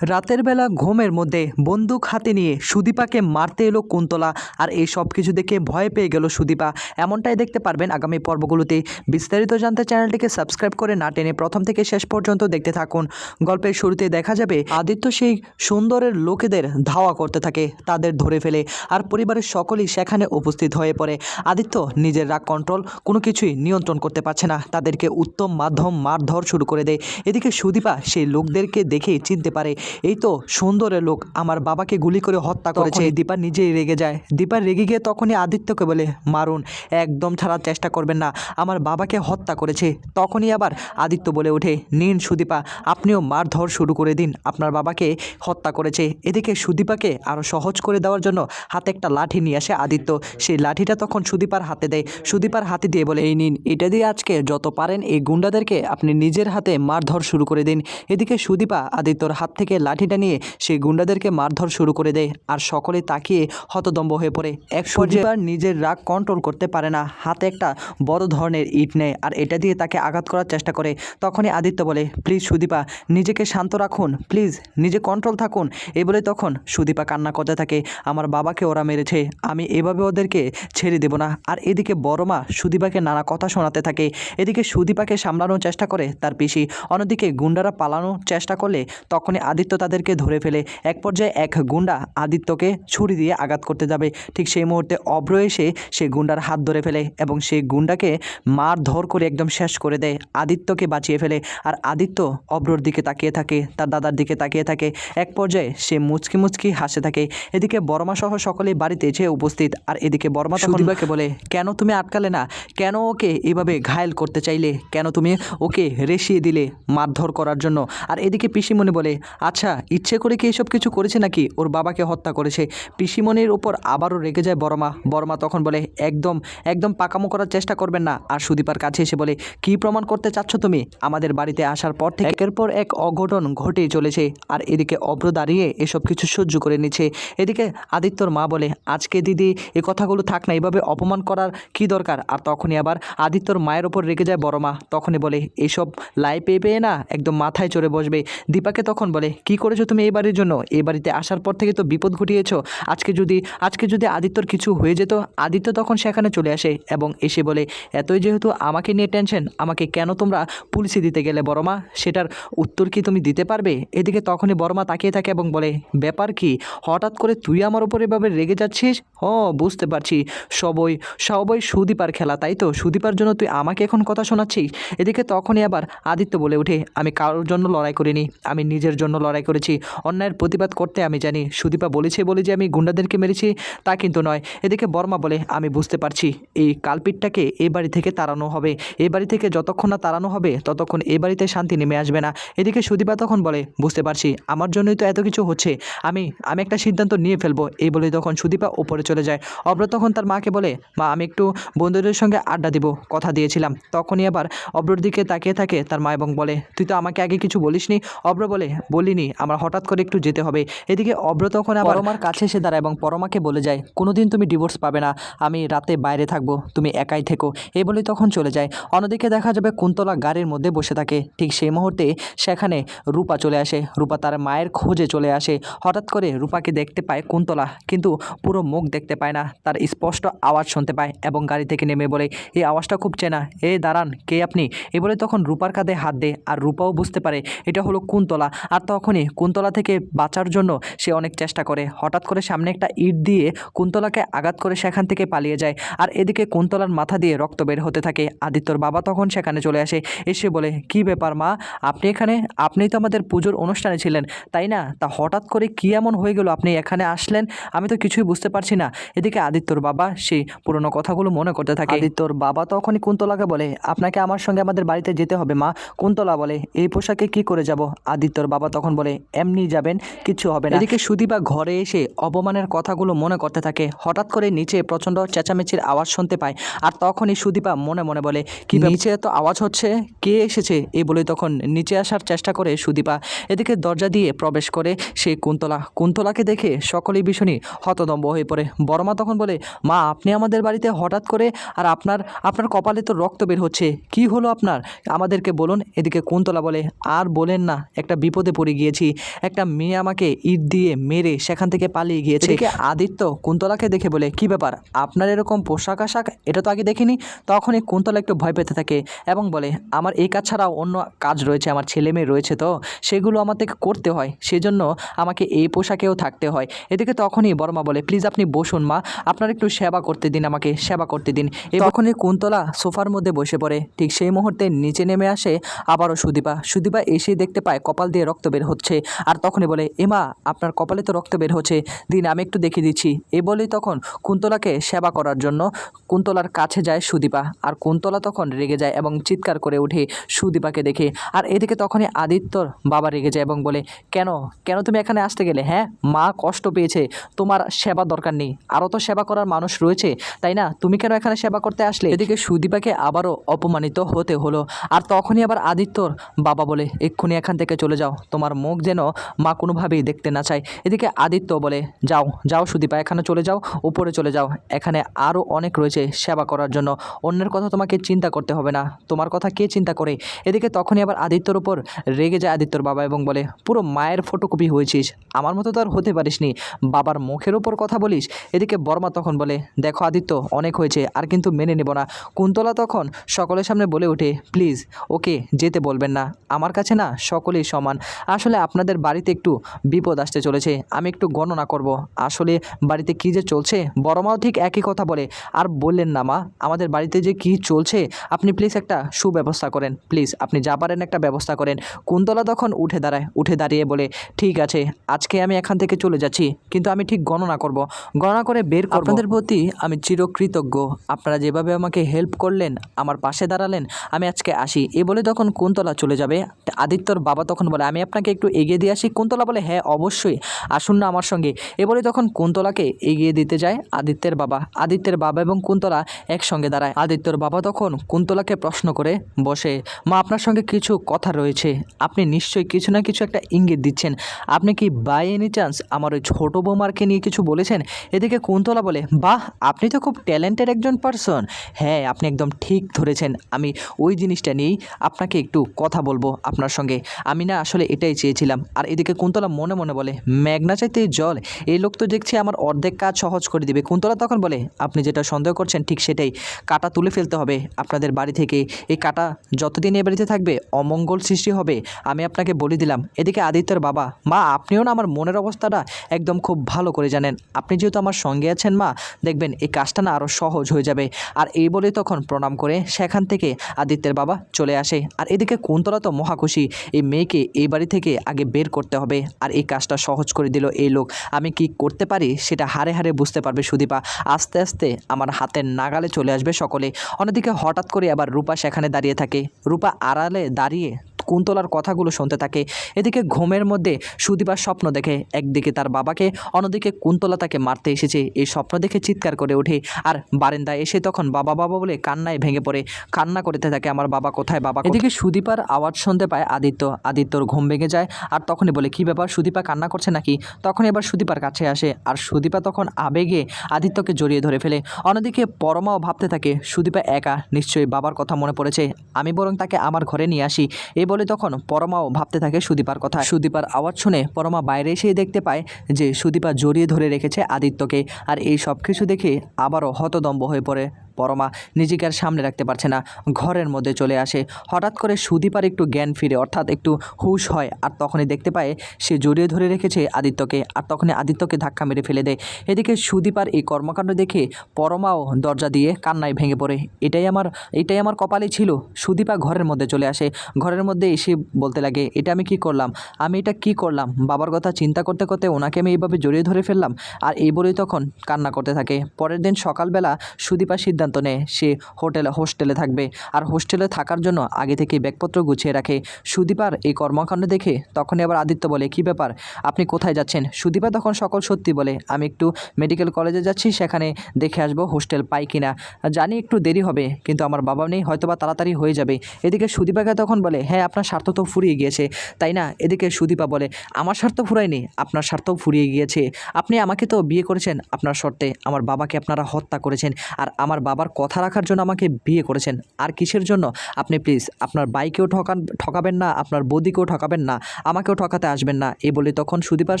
রাতের বেলা ঘুমের মধ্যে বন্দুক হাতে নিয়ে সুদীপাকে মারতে এলো কুন্তলা, আর এই সব কিছু দেখে ভয় পেয়ে গেল সুদীপা। এমনটাই দেখতে পারবেন আগামী পর্বগুলোতে। বিস্তারিত জানতে চ্যানেলটিকে সাবস্ক্রাইব করে না টেনে প্রথম থেকে শেষ পর্যন্ত দেখতে থাকুন। গল্পের শুরুতে দেখা যাবে, আদিত্য সেই সুন্দরের লোকেদের ধাওয়া করতে থাকে, তাদের ধরে ফেলে, আর পরিবারের সকলেই সেখানে উপস্থিত হয়ে পড়ে। আদিত্য নিজের রাগ কন্ট্রোল কোনো কিছুই নিয়ন্ত্রণ করতে পারছে না, তাদেরকে উত্তম মাধ্যম মারধর শুরু করে দেয়। এদিকে সুদীপা সেই লোকদেরকে দেখে চিনতে পারে এই তো সুন্দরের লোক আমার বাবাকে গুলি করে হত্যা করেছে। দীপা নিজেই রেগে যায়। দীপা রেগে গিয়ে তখনই আদিত্যকে বলে মারুন একদম ছাড়ার চেষ্টা করবেন না। আমার বাবাকে হত্যা করেছে। তখনই আবার আদিত্য বলে ওঠে নিন সুদীপা আপনিও মারধর শুরু করে দিন। আপনার বাবাকে হত্যা করেছে। এদিকে সুদীপাকে আরও সহজ করে দেওয়ার জন্য হাতে একটা লাঠি নিয়ে আসে আদিত্য। সেই লাঠিটা তখন সুদীপার হাতে দেয়। সুদীপার হাতে দিয়ে বলে এই নিন এটা দিয়ে আজকে যত পারেন এই গুন্ডাদেরকে আপনি নিজের হাতে মারধর শুরু করে দিন। এদিকে সুদীপা আদিত্যর হাত থেকে লাঠিটা নিয়ে সেই গুন্ডাদেরকে মারধর শুরু করে দেয় আর সকলে তাকিয়ে হতদম্ব হয়ে পড়ে। এক সুদীপার নিজের রাগ কন্ট্রোল করতে পারে না হাতে একটা বড় ধরনের ইট নেয় আর এটা দিয়ে তাকে আঘাত করার চেষ্টা করে। তখনই আদিত্য বলে প্লিজ সুদীপা নিজেকে শান্ত রাখুন প্লিজ নিজে কন্ট্রোল থাকুন। এই বলে তখন সুদীপা কান্না করতে থাকে আমার বাবাকে ওরা মেরেছে আমি এভাবে ওদেরকে ছেড়ে দেব না। আর এদিকে বড় মা সুদীপাকে নানা কথা শোনাতে থাকে। এদিকে সুদীপাকে সামলানোর চেষ্টা করে তার পিসি অন্যদিকে গুন্ডারা পালানোর চেষ্টা করলে তখনই আদিত্য তাদেরকে ধরে ফেলে। এক পর্যায়ে এক গুন্ডা আদিত্যকে ছুরি দিয়ে আঘাত করতে যাবে। ঠিক সেই মুহূর্তে অব্র এসে সে গুন্ডার হাত ধরে ফেলে এবং সেই গুন্ডাকে মার ধর করে একদম শেষ করে দেয়। আদিত্যকে বাঁচিয়ে ফেলে। আর আদিত্য অব্রর দিকে তাকিয়ে থাকে তার দাদার দিকে তাকিয়ে থাকে। এক পর্যায়ে সে মুচকি মুচকি হাসে থাকে। এদিকে বর্মা সহ সকলেই বাড়িতে এসে উপস্থিত। আর এদিকে বর্মা সুদীপাকে বলে কেন তুমি আটকালে না? কেন ওকে এভাবে ঘায়েল করতে চাইলে? কেন তুমি ওকে রেশিয়ে দিলে মারধর করার জন্য? আর এদিকে পিসিমণি বলে আচ্ছা ইচ্ছে করে কি এসব কিছু করেছে নাকি? ওর বাবাকে হত্যা করেছে। পিসিমনির উপর আবারও রেগে যায় বড়মা। বড়মা তখন বলে, একদম একদম পাকামো করার চেষ্টা করবেন না। আর সুদীপার কাছে এসে বলে, কি প্রমাণ করতে চাচ্ছ তুমি? আমাদের বাড়িতে আসার পর থেকে একের পর এক অঘটন ঘটেই চলেছে। আর এদিকে অব্র দাঁড়িয়ে এসব কিছু সহ্য করে নিচ্ছে। এদিকে আদিত্যর মা বলে, আজকে দিদি, এ কথাগুলো থাক না এইভাবে অপমান করার কি দরকার? আর তখনই আবার আদিত্যর মায়ের ওপর রেগে যায় বড় মা তখনই বলে, এসব লাই পেয়ে পেয়ে না, একদম মাথায় চড়ে বসবে। দীপাকে তখন বলে কি করেছ তুমি এই বাড়ির জন্য? এই বাড়িতে আসার পর থেকে তো বিপদ ঘটিয়েছো। আজকে যদি আজকে যদি আদিত্যর কিছু হয়ে যেত, আদিত্য তখন সেখানে চলে আসে এবং এসে বলে, এতই যেহেতু আমাকে নিয়ে টেনশন আমাকে কেন তোমরা পুলিশে দিতে গেলে বড়মা সেটার উত্তর কি তুমি দিতে পারবে? এদিকে তখনই বড়মা তাকিয়ে থাকে এবং বলে, ব্যাপার কি? হঠাৎ করে তুই আমার ওপর এভাবে রেগে যাচ্ছিস? ও বুঝতে পারছি। সবই সবই সুদীপার খেলা, তাই তো? সুদীপার জন্য তুই আমাকে এখন কথা শোনাচ্ছিস? এদিকে তখনই আবার আদিত্য বলে ওঠে, আমি কারোর জন্য লড়াই করিনি, আমি নিজের জন্য লড়াই করেছি। অন্যায়ের প্রতিবাদ করতে আমি জানি। সুদীপা বলেছে বলে যে আমি গুন্ডাদেরকে মেরেছি, তা কিন্তু নয়। এদিকে বর্মা বলে, আমি বুঝতে পারছি। এই কালপিটটাকে এ বাড়ি থেকে তাড়ানো হবে। এই বাড়ি থেকে যতক্ষণ না তাড়ানো হবে, ততক্ষণ এই বাড়িতে শান্তি নেমে আসবে না। এদিকে সুদীপা তখন বলে, বুঝতে পারছি। আমার জন্যই তো এত কিছু হচ্ছে। আমি আমি একটা সিদ্ধান্ত নিয়ে ফেলব। এই বলে তখন সুদীপা উপরে চলে যায়। অব্র তখন তার মাকে বলে, মা, আমি একটু বন্ধুদের সঙ্গে আড্ডা দিব। কথা দিয়েছিলাম। তখনই আবার অব্রর দিকে তাকিয়ে থাকে তার মা এবং বলে, তুই তো আমাকে আগে কিছু বলিসনি? অব্র বলে, বলিনি। আমার হঠাৎ করে একটু যেতে হবে। এদিকে অব্র তখন পরমার কাছে এসে দাঁড়ায় এবং পরমাকে বলে যায়, কোনোদিন তুমি ডিভোর্স পাবে না, আমি রাতে বাইরে থাকব, তুমি একাই থেকো। এই বলে তখন চলে যায়। অন্যদিকে দেখা যাবে কুন্তলা গাড়ির মধ্যে বসে থাকে। ঠিক সেই মুহূর্তে সেখানে রূপা চলে আসে। রূপা তার মায়ের খোঁজে চলে আসে। হঠাৎ করে রূপাকে দেখতে পায় কুন্তলা, কিন্তু পুরো মুখ দেখতে পায় না। তার স্পষ্ট আওয়াজ শুনতে পায় এবং গাড়ি থেকে নেমে বলে, এই আওয়াজটা খুব চেনা। এ, দাঁড়ান, কে আপনি? এ বলে তখন রূপার কাঁধে হাত দেয় আর রূপাও বুঝতে পারে, এটা হলো কুন্তলা। আর তখনই কুন্তলা থেকে বাঁচার জন্য সে অনেক চেষ্টা করে। হঠাৎ করে সামনে একটা ইট দিয়ে কুন্তলাকে আঘাত করে সেখান থেকে পালিয়ে যায় আর এদিকে কুন্তলার মাথা দিয়ে রক্ত বের হতে থাকে। আদিত্যর বাবা তখন সেখানে চলে আসে। এসে বলে, কি ব্যাপার মা? আপনি এখানে? আপনিই তো আমাদের পুজোর অনুষ্ঠানে ছিলেন, তাই না? তা হঠাৎ করে কি এমন হয়ে গেল? আপনি এখানে আসলেন? আমি তো কিছুই বুঝতে পারছি না। এদিকে আদিত্যর বাবা সেই পুরনো কথাগুলো মনে করতে থাকে। আদিত্যর বাবা তখনই কুন্তলাকে বলে, আপনাকে আমার সঙ্গে আমাদের বাড়িতে যেতে হবে মা। কুন্তলা বলে, এই পোশাকে কি করে যাব? আদিত্যর বাবা তখন বলে এমনি যাবেন কিছু হবে না। এদিকে সুদীপা ঘরে এসে অপমানের কথাগুলো মনে করতে থাকে। হঠাৎ করে নিচে প্রচণ্ড চেঁচামেচির আওয়াজ শুনতে পায় আর তখনই সুদীপা মনে মনে বলে কি নিচে এত আওয়াজ হচ্ছে? কে এসেছে? এই বলে তখন নিচে আসার চেষ্টা করে সুদীপা। এদিকে দরজা দিয়ে প্রবেশ করে সে কুন্তলা। কুন্তলাকে দেখে সকলেই ভীষণই হতদম্ব হয়ে পড়ে। বড়মা তখন বলে মা আপনি আমাদের বাড়িতে হঠাৎ করে আর আপনার আপনার কপালে তো রক্ত বের হচ্ছে। কি হলো আপনার? আমাদেরকে বলুন। এদিকে কুন্তলা বলে আর বলেন না একটা বিপদে পড়ে গিয়ে গিয়েছি একটা মেয়ে আমাকে ইট দিয়ে মেরে সেখান থেকে পালিয়ে গিয়েছে। আদিত্য কুন্তলাকে দেখে বলে কি ব্যাপার? আপনার এরকম পোশাক আশাক? এটা তো আগে দেখিনি? তখনই কুন্তলা একটু ভয় পেতে থাকে এবং বলে আমার এই কাজ ছাড়াও অন্য কাজ রয়েছে আমার ছেলে মেয়ে রয়েছে তো। সেগুলো আমার থেকে করতে হয়। সেজন্য আমাকে এই পোশাকেও থাকতে হয়। এদিকে তখনই বর্মা বলে প্লিজ আপনি বসুন মা। আপনার একটু সেবা করতে দিন আমাকে সেবা করতে দিন। তখনই কুন্তলা সোফার মধ্যে বসে পড়ে। ঠিক সেই মুহূর্তে নিচে নেমে আসে আবারও সুদীপা। সুদীপা এসে দেখতে পায় কপাল দিয়ে রক্ত বের হচ্ছে। আর তখনই বলে, এমা, আপনার কপালে তো রক্ত বের হচ্ছে। দিন, আমি একটু দেখিয়ে দিচ্ছি। এ বলেই তখন কুন্তলাকে সেবা করার জন্য কুন্তলার কাছে যায় সুদীপা। আর কুন্তলা তখন রেগে যায় এবং চিৎকার করে উঠে সুদীপাকে দেখে। আর এদিকে তখনই আদিত্যর বাবা রেগে যায় এবং বলে, কেন? কেন তুমি এখানে আসতে গেলে হ্যাঁ? মা কষ্ট পেয়েছে। তোমার সেবা দরকার নেই। আরও তো সেবা করার মানুষ রয়েছে, তাই না? তুমি কেন এখানে সেবা করতে আসলে? এদিকে সুদীপাকে আবারও অপমানিত হতে হলো। আর তখনই আবার আদিত্যর বাবা বলে, এক্ষুনি এখান থেকে চলে যাও। তোমার মুখ যেন মা কোনোভাবেই দেখতে না চায়। এদিকে আদিত্য বলে, যাও যাও সুদীপা, এখানে চলে যাও, উপরে চলে যাও। এখানে আরও অনেক রয়েছে সেবা করার জন্য। অন্যের কথা তোমাকে চিন্তা করতে হবে না। তোমার কথা কে চিন্তা করে? এদিকে তখনই আবার আদিত্যর উপর রেগে যায় আদিত্যর বাবা এবং বলে, পুরো মায়ের ফটোকপি হয়েছিস। আমার মতো তো আর হতে পারিসনি। বাবার মুখের ওপর কথা বলিস? এদিকে বর্মা তখন বলে, দেখো আদিত্য, অনেক হয়েছে, আর কিন্তু মেনে নেব না। কুন্তলা তখন সকলের সামনে বলে ওঠে, প্লিজ, ওকে যেতে বলবেন না। আমার কাছে না সকলেই সমান। আসলে আপনাদের বাড়িতে একটু বিপদ আসতে চলেছে। আমি একটু গণনা করব। আসলে বাড়িতে কি যে চলছে? বড়মাও ঠিক একই কথা বলে। আর বললেন না, মা। আমাদের বাড়িতে যে কি চলছে, আপনি প্লিজ একটা সুব্যবস্থা করেন। প্লিজ আপনি যা পারেন একটা ব্যবস্থা করেন। কুন্তলা তখন উঠে দাঁড়ায়, উঠে দাঁড়িয়ে বলে, ঠিক আছে, আজকে আমি এখান থেকে চলে যাচ্ছি, কিন্তু আমি ঠিক গণনা করব। গণনা করে বের করব। আপনাদের প্রতি আমি চিরকৃতজ্ঞ। আপনারা যেভাবে আমাকে হেল্প করলেন, আমার পাশে দাঁড়ালেন, আমি আজকে আসি। এ বলে তখন কুন্তলা চলে যাবে। আদিত্যর বাবা তখন বলে, আমি আপনাকে একটু এগিয়ে দিয়ে আসি। কুন্তলা বলে হ্যাঁ অবশ্যই। আসুন না আমার সঙ্গে। এ বলে তখন কুন্তলাকে এগিয়ে দিতে যায়, আদিত্যের বাবা আদিত্যের বাবা এবং কুন্তলা একসঙ্গে দাঁড়ায়। আদিত্যর বাবা তখন কুন্তলাকে প্রশ্ন করে, বসে, মা, আপনার সঙ্গে কিছু কথা রয়েছে। আপনি নিশ্চয়ই কিছু না কিছু একটা ইঙ্গিত দিচ্ছেন। আপনি কি বাই এনি চান্স আমার ওই ছোটো বৌমারকে নিয়ে কিছু বলেছেন? এদিকে কুন্তলা বলে, বাহ, আপনি তো খুব ট্যালেন্টেড একজন পারসন হ্যাঁ আপনি একদম ঠিক ধরেছেন। আমি ওই জিনিসটা নিয়েই আপনাকে একটু কথা বলব আপনার সঙ্গে। আমি না আসলে এটাই চেয়েছিলাম আর এদিকে কুন্তলা মনে মনে বলে মেঘনা চাইতে জল? এই লোক তো দেখছি আমার অর্ধেক কাজ সহজ করে দিবে। কুন্তলা তখন বলে, আপনি যেটা সন্দেহ করছেন ঠিক সেটাই। কাটা তুলে ফেলতে হবে। আপনাদের বাড়ি থেকে এই কাটা যতদিন এ বাড়িতে থাকবে, অমঙ্গল সৃষ্টি হবে। আমি আপনাকে বলে দিলাম। এদিকে আদিত্যর বাবা, মা, আপনিও না আমার মনের অবস্থাটা একদম খুব ভালো করে জানেন। আপনি যেহেতু আমার সঙ্গে আছেন, মা, দেখবেন এই কাজটা না আরও সহজ হয়ে যাবে। আর এই বলে তখন প্রণাম করে সেখান থেকে আদিত্যের বাবা চলে আসে। আর এদিকে কুন্তলা তো মহাখুশি এই মেয়েকে এই বাড়ি থেকে আগে বের করতে হবে। আর এই কাজটা সহজ করে দিল এই লোক। আমি কি করতে পারি? সেটা হারে হারে বুঝতে পারবে সুদীপা। আস্তে আস্তে আমার হাতের নাগালে চলে আসবে সকলে। অন্যদিকে হঠাৎ করে আবার রূপা সেখানে দাঁড়িয়ে থাকে। রূপা আড়ালে দাঁড়িয়ে কুন্তলার কথাগুলো শুনতে থাকে। এদিকে ঘুমের মধ্যে সুদীপার স্বপ্ন দেখে, একদিকে তার বাবাকে, অন্যদিকে কুন্তলা তাকে মারতে এসেছে। এই স্বপ্ন দেখে চিৎকার করে ওঠে। আর বারেন্দায় এসে তখন বাবা বাবা বলে কান্নায় ভেঙে পড়ে। কান্না করতে থাকে, আমার বাবা কোথায়? বাবা এদিকে সুদীপার আওয়াজ শুনতে পায় আদিত্য। আদিত্যর ঘুম ভেঙে যায়। আর তখনই বলে, কি ব্যাপার? সুদীপা কান্না করছে নাকি? তখন এবার সুদীপার কাছে আসে। আর সুদীপা তখন আবেগে আদিত্যকে জড়িয়ে ধরে ফেলে। অন্যদিকে পরমাও ভাবতে থাকে, সুদীপা একা। নিশ্চয়ই বাবার কথা মনে পড়েছে। আমি বরং তাকে আমার ঘরে নিয়ে আসি। এই বলে তখন পরমাও ভাবতে থাকে সুদীপার কথা। সুদীপার আওয়াজ শুনে পরমা বাইরে এসেই দেখতে পায় যে সুদীপা জড়িয়ে ধরে রেখেছে আদিত্যকে। আর এই সব কিছু দেখে আবারও হতদম্ব হয়ে পড়ে। পরমা নিজেকে আর সামনে রাখতে পারছে না। ঘরের মধ্যে চলে আসে। হঠাৎ করে সুদীপার একটু জ্ঞান ফিরে, অর্থাৎ একটু হুশ হয় আর তখনই দেখতে পায়, সে জড়িয়ে ধরে রেখেছে আদিত্যকে আর তখনই আদিত্যকে ধাক্কা মেরে ফেলে দেয়। এদিকে সুদীপার এই কর্মকাণ্ড দেখে পরমাও দরজা দিয়ে কান্নায় ভেঙে পড়ে। এটাই আমার এটাই আমার কপালে ছিল। সুদীপা ঘরের মধ্যে চলে আসে। ঘরের মধ্যে এসে বলতে লাগে, এটা আমি কি করলাম? আমি এটা কি করলাম? বাবার কথা চিন্তা করতে করতে ওনাকে আমি এইভাবে জড়িয়ে ধরে ফেললাম? আর এই বলেই তখন কান্না করতে থাকে। পরের দিন সকালবেলা সুদীপা সিদ্ধান্ত নেয় সে হোটেলে, হোস্টেলে থাকবে। আর হোস্টেলে থাকার জন্য আগে থেকে ব্যাগপত্র গুছিয়ে রাখে। সুদীপার এই কর্মকাণ্ড দেখে তখনই আবার আদিত্য বলে, কি ব্যাপার? আপনি কোথায় যাচ্ছেন? সুদীপা তখন সকল সত্যি বলে, আমি একটু মেডিকেল কলেজে যাচ্ছি, সেখানে দেখে আসব হোস্টেল পাই কিনা। জানি একটু দেরি হবে, কিন্তু আমার বাবা নেই, হয়তোবা তাড়াতাড়ি হয়ে যাবে। এদিকে সুদীপাকে তখন বলে হ্যাঁ আপনার স্বার্থ তো ফুরিয়ে গিয়েছে। তাই না? এদিকে সুদীপা বলে, আমার স্বার্থ ফুরায়নি, আপনার স্বার্থ ফুরিয়ে গিয়েছে। আপনি আমাকে তো বিয়ে করেছেন আপনার শর্তে, আমার বাবাকে আপনারা হত্যা করেছেন, আর আমার বাবা বাবার কথা রাখার জন্য আমাকে বিয়ে করেছেন। আর কিসের জন্য? আপনি প্লিজ আপনার বাইকেও ঠকান, ঠকাবেন না, আপনার বদিকেও ঠকাবেন না, আমাকেও ঠকাতে আসবেন না, এ বলে তখন সুদীপার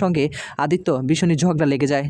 সঙ্গে আদিত্য ভীষণই ঝগড়া লেগে যায়।